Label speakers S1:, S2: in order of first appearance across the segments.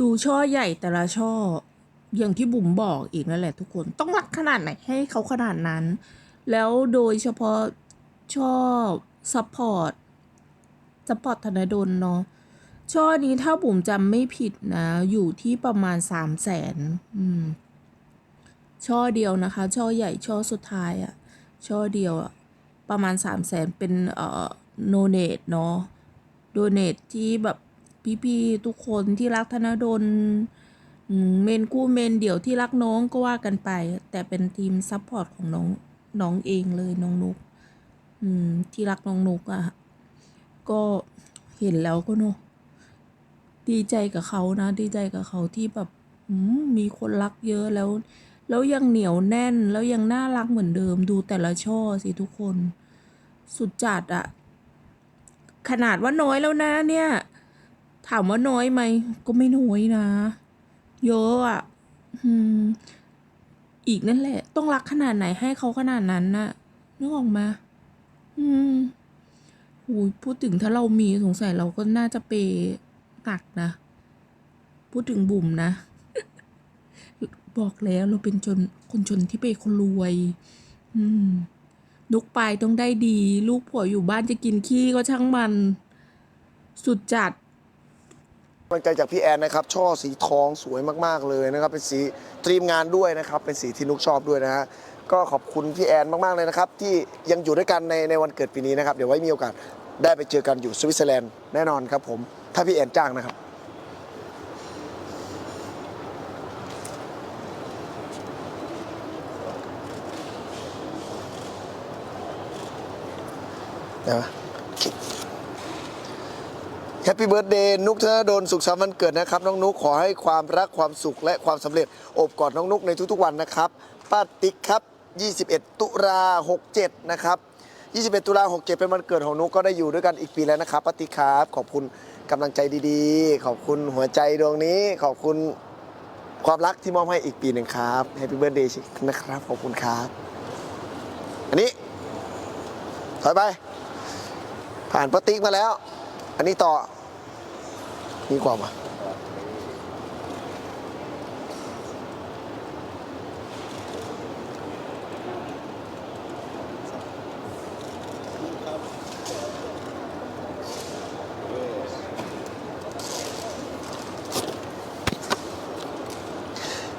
S1: ดูช่อใหญ่แต่ละช่อ อย่างที่บุ๋มบอกอีกนั่นแหละทุกคนต้องรักขนาดไหนให้เขาขนาดนั้น แล้วโดยเฉพาะช่อซัพพอร์ตซัพพอร์ตธนดลเนาะช่อนี้ถ้าบุ๋มจำไม่ผิดนะ อยู่ที่ประมาณสามแสนช่อเดียวนะคะ ช่อใหญ่ช่อสุดท้ายอะช่อเดียวอะประมาณสามแสนเป็นเอ่อโนเนตเนาะโดเนตที่แบบ พี่ๆทุกคนที่รักธนดลเมนกู้เมนเดี่ยวที่รักน้องก็ว่ากันไป แต่เป็นทีมซัพพอร์ตของน้องน้องเองเลยน้องนุกอืมที่รักน้องนุกอะก็เห็นแล้วก็เนาะดีใจกับเขานะ ดีใจกับเขาที่แบบมมีคนรักเยอะแล้ว แล้วยังเหนียวแน่นแล้วยังน่ารักเหมือนเดิมดูแต่ละช่อสิทุกคน สุดจัดอะขนาดว่าน้อยแล้วนะเนี่ย ถามว่าน้อยไหม ก็ไม่น้อยนะ เยอะอะอืมอีกนั่นแหละ ต้องรักขนาดไหนให้เขาขนาดนั้นน่ะนึกออกมา อืมโอ้ยพูดถึงถ้าเรามีสงสัยเราก็น่าจะเปยตักนะ พูดถึงบุ๋มนะ บอกแล้วเราเป็นจนคนจนที่เปคนรวย อืมลูกปลายต้องได้ดี ลูกผัวอยู่บ้านจะกินขี้ก็ช่างมัน สุดจัด
S2: กำลังใจจากพี่แอนนะครับ ช่อสีทองสวยมากๆเลยนะครับ เป็นสีตรีมงานด้วยนะครับ เป็นสีที่นุกชอบด้วยนะฮะก็ขอบคุณพี่แอนมากๆเลยนะครับ ที่ยังอยู่ด้วยกันในในวันเกิดปีนี้นะครับ เดี๋ยวไว้มีโอกาสได้ไปเจอกันอยู่สวิตเซอร์แลนด์แน่นอนครับผมถ้าพี่แอนจ้างนะครับเดี๋ยว แฮปปี้เบิร์ดเดย์นุกธนดลสุขสันต์วันเกิดนะครับ น้องนุกขอให้ความรักความสุขและความสำเร็จอบกอดน้องนุกในทุกๆวันนะครับป้าติ๊กครับ 21 ตุลา67 นะครับ 21 ตุลา67 เป็นวันเกิดของนุกก็ได้อยู่ด้วยกันอีกปีแล้วนะครับป้าติ๊กครับ ขอบคุณกำลังใจดีๆ ขอบคุณหัวใจดวงนี้ ขอบคุณความรักที่มอบให้อีกปีหนึ่งครับแฮปปี้เบิร์ดเดย์นะครับ ขอบคุณครับ อันนี้ ถอยไป ผ่านปาติ๊กมาแล้ว อันนี้ต่อ นี่กว่ามา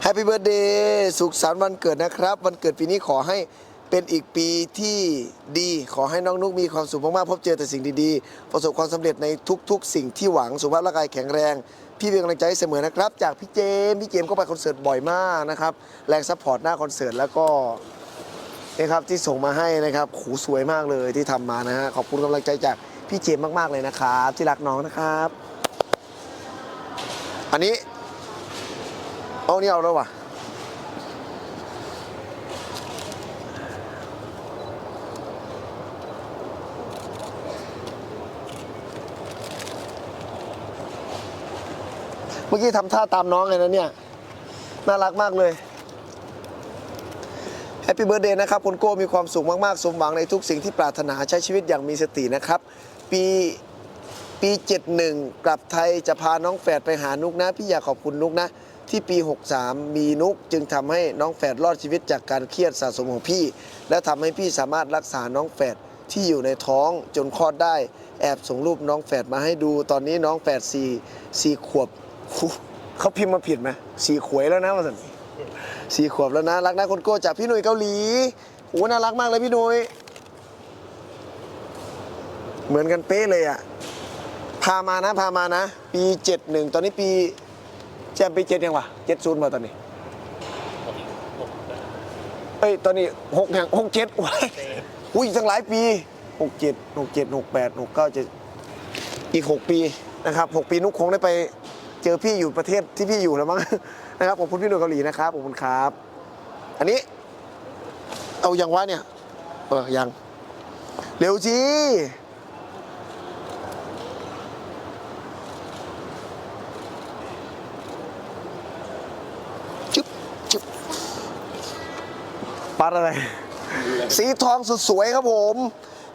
S2: แฮปปี้เบิร์ดเดย์สุขสันต์วันเกิดนะครับ วันเกิดปีนี้ขอให้เป็นอีกปีที่ดี ขอให้น้องนุกมีความสุขมากๆพบเจอแต่สิ่งดีๆ ประสบความสำเร็จในทุก ๆ สิ่งที่หวังสุขภาพร่างกายแข็งแรง พี่เป็นกำลังใจเสมอนะครับ จากพี่เจมส์พี่เจมส์ก็ไปคอนเสิร์ตบ่อยมากนะครับแรงซัพพอร์ตหน้าคอนเสิร์ตแล้วก็นะครับที่ส่งมาให้นะครับขูสวยมากเลยที่ทำมานะฮะขอบคุณกำลังใจจากพี่เจมส์มากๆเลยนะครับที่รักน้องนะครับ อันนี้เอานี่เอาแล้ววะ มื่อกี้ทำท่าตามน้องเลยนะเนี่ย น่ารักมากเลยแฮปปี้เบิร์ดเดย์นะครับคุณโก้มีความสุขมาก ๆ สมหวังในทุกสิ่งที่ปรารถนาใช้ชีวิตอย่างมีสตินะครับ ปีปี 71 กลับไทยจะพาน้องแฝดไปหานุกนะ พี่อยากขอบคุณนุกนะ ที่ปี 63 มีนุกจึงทำให้น้องแฝดรอดชีวิตจากการเครียดสะสมของพี่ และทำให้พี่สามารถรักษาน้องแฝดที่อยู่ในท้องจนคลอดได้ แอบส่งรูปน้องแฝดมาให้ดู ตอนนี้น้องแฝดสี่สี่ขวบ เขาพิมพ์มาผิดไหมสี่ขวยแล้วนะมาสันสี่ขวบแล้วนะ รักนะคนโก้จากพี่หนุ่ยเกาหลีโอ้น่ารักมากเลยพี่หนุ่ยเหมือนกันเป๊ะเลยอะพามานะพามานะ ปีเจ็ดหนึ่งตอนนี้ปีแจมปีเจ็ดยังวะเจ็ดศูนย์มาตอนนี้เอ้ยตอนนี้หกอย่างหกเจ็ดว้ายอุ้ยตั้งหลายปีหกเจ็ดหกเจ็ดหกแปดหกเก้าเจ็ดอีกหกปีนะครับหกปีนุกคงได้ไป เจอพี่อยู่ประเทศที่พี่อยู่แล้วมั้งนะครับขอบคุณพี่หนุ่ยเกาหลีนะครับขอบคุณครับ อันนี้ เอายังวะเนี่ยเออยัง เร็วจีจึ๊บจึ๊บปัดอะไร สีทองสุดสวยครับผม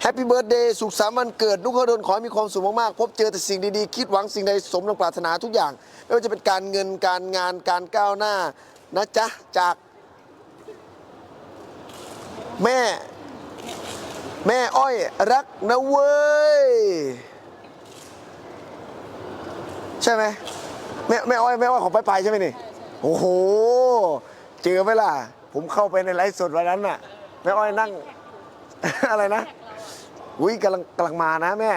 S2: แฮปปี้เบิร์ดเดย์สุขสันต์วันเกิดนุกขดลขอให้มีความสุขมากๆ พบเจอแต่สิ่งดีๆ คิดหวังสิ่งใดสมดังปรารถนาทุกอย่าง ไม่ว่าจะเป็นการเงินการงานการก้าวหน้า นะจ๊ะ จาก แม่ แม่อ้อยรักนะเว้ย ใช่ไหมแม่แม่อ้อยแม่อ้อยของไปไปใช่ไหมนี่ โอ้โห เจอไหมล่ะ ผมเข้าไปในไลฟ์สดวันนั้นน่ะ แม่อ้อยนั่ง อะไรนะ อุ้ยกำลังกำลังมานะแม่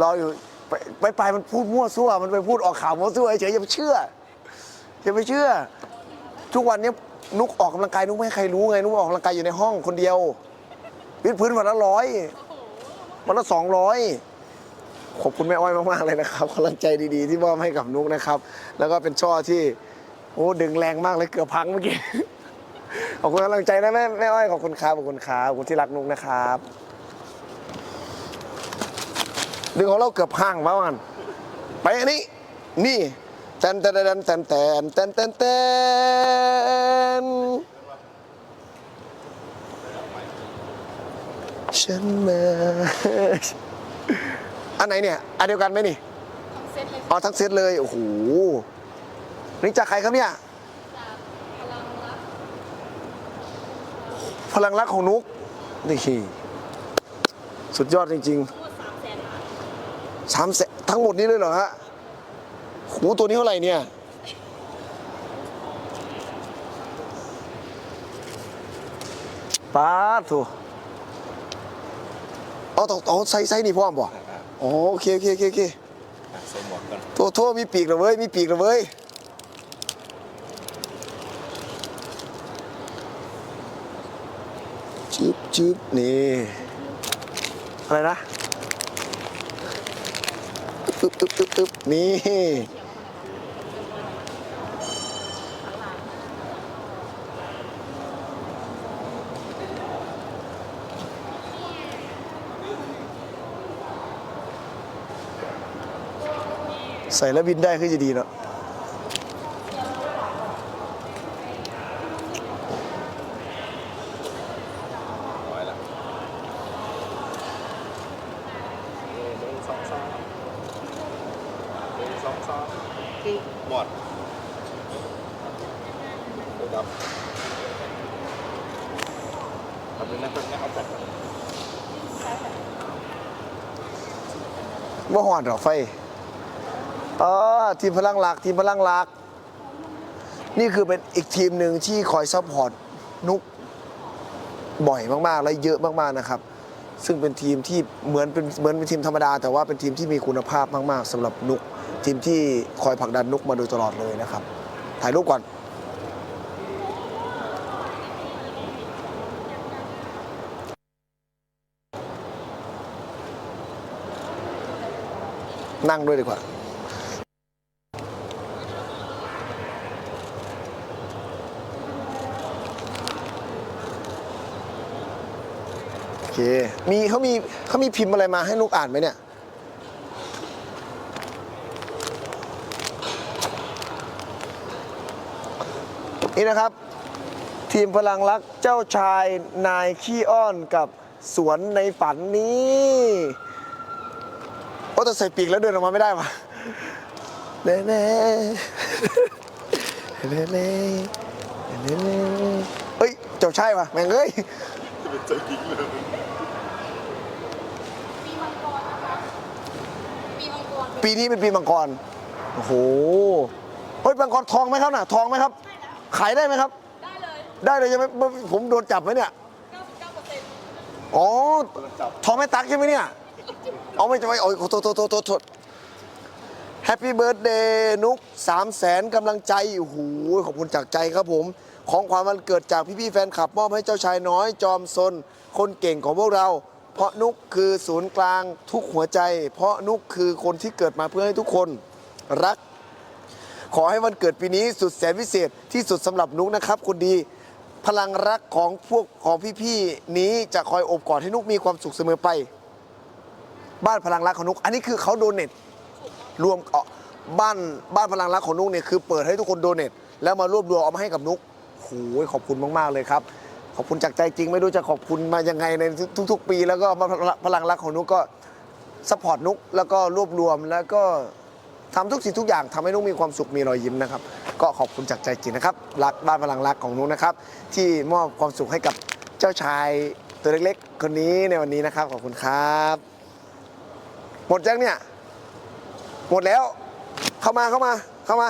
S2: รออยู่ไปไปไปมันพูดมั่วซั่ว มันไปพูดออกข่าวมั่วซั่วเฉยอย่าไปเชื่ออย่าไปเชื่อ ทุกวันนี้นุกออกกำลังกายนุกไม่ให้ใครรู้ไงนุกออกกำลังกายอยู่ในห้องคนเดียววิดพื้นวันละร้อยวันละสองร้อยขอบคุณแม่อ้อยมากๆเลยนะครับกำลังใจดีๆ ที่มอบให้กับนุกนะครับ แล้วก็เป็นช่อที่โอ้ดึงแรงมากเลยเกือบพังเมื่อกี้ขอบคุณกำลังใจนะแม่แม่อ้อยขอบคุณครับขอบคุณครับขอบคุณที่รักนุกนะครับ ดึงของเราเกือบพังมาวันไปอันนี้ นี่แตนแตนแตนแตนแตนแตนแตนแตนฉันมาอันไหนเนี่ย อันเดียวกันไหมนี่
S3: เซตเลย
S2: อ๋อทั้งเซตเลย โอ้โห นี่จากใครครับเนี่ย
S3: จากพลังรัก
S2: พลังรักของนุกนี่สุดยอดจริง
S3: พูดสามแสนบาท
S2: ๆ สามแสนทั้งหมดนี้เลยเหรอฮะโหตัวนี้เท่าไหร่เนี่ยป้าดถูเอาต้องเอาไซส์ไซส์นี่พ่อมบ่อ๋อโอเคโอเคโอเคโอเค
S4: สวมหมวกก่อน
S2: โทษโทษมีปีกเหรอเว้ย มีปีกเหรอเว้ย จึ๊บจึ๊บนี่ อะไรนะ ตึ๊บตึ๊บตึ๊บตึ๊บนี่ ใส่แล้วบินได้คือจะดีเนาะ
S4: ร้องสอง สามหนึ่งสองสามหมดเดี๋ยวดับทำเป็นนักเป็นนักเอาจัดก่อน
S2: ว่าหอดดอกไฟเออทีมพลังหลักทีมพลังหลัก นี่คือเป็นอีกทีมหนึ่งที่คอยซัพพอร์ตนุกบ่อยมากๆ และเยอะมากๆนะครับ ซึ่งเป็นทีมที่เหมือนเป็นเหมือนเป็นทีมธรรมดา แต่ว่าเป็นทีมที่มีคุณภาพมาก ๆสำหรับนุก ทีมที่คอยผลักดันนุกมาโดยตลอดเลยนะครับ ถ่ายรูปก่อนนั่งด้วยดีกว่า โอเค มีเขามีเขามีพิมพ์อะไรมาให้ลูกอ่านไหมเนี่ย นี่นะครับ ทีมพลังรักเจ้าชายนายขี้อ้อนกับสวนในฝันนี้โอ้แต่ใส่ปีกแล้วเดินออกมาไม่ได้วะเน่เน่เน่เน่เน่เน่เฮ้ยเจ้าชายวะแม่งเอ้ย
S4: เป็นเจ้าหญิงเลย
S3: ปีมังกรนะคะปีมังกร
S2: ปีนี้เป็นปีมังกร โอ้โห เฮ้ย มังกรทองไหมครับน่ะ ทองไหมครับ ขายได้ไหมครับ
S3: ได้เลย
S2: ได้เลยใช่ไหมผมโดนจับไหมเนี่ย
S3: 99เปอร์เซ็นต์
S2: อ๋อทองไม่ตักใช่ไหมเนี่ย เอาไม่จะไม่โอ้ยโทษโทษโทษโทษโทษแฮปปี้เบิร์ดเดย์นุกสามแสนกำลังใจโอ้โหขอบคุณจากใจครับผม ของความวันเกิดจากพี่ๆแฟนคลับมอบให้เจ้าชายน้อยจอมซน คนเก่งของพวกเรา เพราะนุกคือศูนย์กลางทุกหัวใจ เพราะนุกคือคนที่เกิดมาเพื่อให้ทุกคน รัก ขอให้วันเกิดปีนี้สุดแสนพิเศษที่สุดสำหรับนุกนะครับคนดี พลังรักของพวกของพี่ๆนี้จะคอยอบกอดให้นุกมีความสุขเสมอไป บ้านพลังรักของนุกอันนี้คือเขาโดเนทรวมเออบ้านบ้านพลังรักของนุกเนี่ยคือเปิดให้ทุกคนโดเนทแล้วมารวบรวมเอามาให้กับนุกโอ้โหขอบคุณมากๆเลยครับขอบคุณจากใจจริงไม่รู้จะขอบคุณมายังไงในทุก ๆ ปี แล้วก็พลังรักของนุกก็สปอร์ตนุกแล้วก็รวบรวมแล้วก็ ทำทุกสิ่งทุกอย่างทำให้นุกมีความสุขมีรอยยิ้มนะครับ ก็ขอบคุณจากใจจริงนะครับ รักบ้านพลังรักของนุกนะครับ ที่มอบความสุขให้กับเจ้าชายตัวเล็กๆ คนนี้ในวันนี้นะครับ ขอบคุณครับ หมดยังเนี่ย หมดแล้ว เข้ามาเข้ามาเข้ามา